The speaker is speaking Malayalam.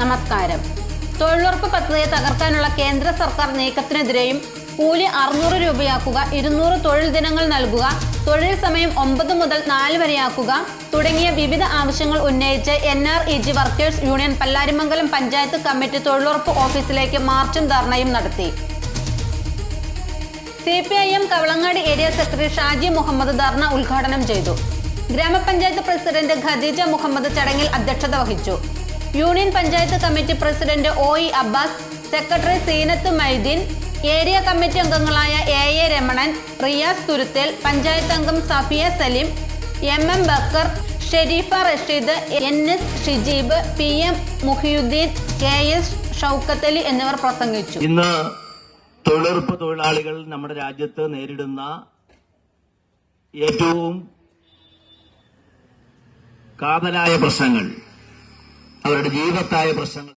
പുരസ്കാരം തൊഴിലുറപ്പ് പദ്ധതിയെ തകർക്കാനുള്ള കേന്ദ്ര സർക്കാർ നീക്കത്തിനെതിരെയും കൂലി അറുന്നൂറ് രൂപയാക്കുക ഇരുന്നൂറ് തൊഴിൽ ദിനങ്ങൾ നൽകുക തൊഴിൽ സമയം ഒമ്പത് മുതൽ നാല് വരെയാക്കുക തുടങ്ങിയ വിവിധ ആവശ്യങ്ങൾ ഉന്നയിച്ച് N R E G workers union Pallarimangalam panchayat committee തൊഴിലുറപ്പ് ഓഫീസിലേക്ക് മാർച്ചും ധർണയും നടത്തി. C P I M Kavalangad area secretary Shaji Muhammad dharna ഉദ്ഘാടനം ചെയ്തു. ഗ്രാമപഞ്ചായത്ത് പ്രസിഡന്റ് ഖദീജ മുഹമ്മദ് ചടങ്ങിൽ അധ്യക്ഷത വഹിച്ചു. Union panchayat committee president O E Abbas secretary Seenath Maideen area committee അംഗങ്ങളായ എ എ രമണൻ റിയാസ് തുരുത്തേൽ പഞ്ചായത്ത് അംഗം Safiya Saleem M M Bakkar Sherifa Rasheed N S Shijeeb P M Muhiyuddin K S Shoukathali എന്നിവർ പ്രസംഗിച്ചു. ഇന്ന് തൊഴിലുറപ്പ് തൊഴിലാളികൾ നമ്മുടെ രാജ്യത്ത് നേരിടുന്ന ഏറ്റവും കാതലായ പ്രശ്നങ്ങൾ അവരുടെ ജീവിതത്തായ പ്രശ്നങ്ങൾ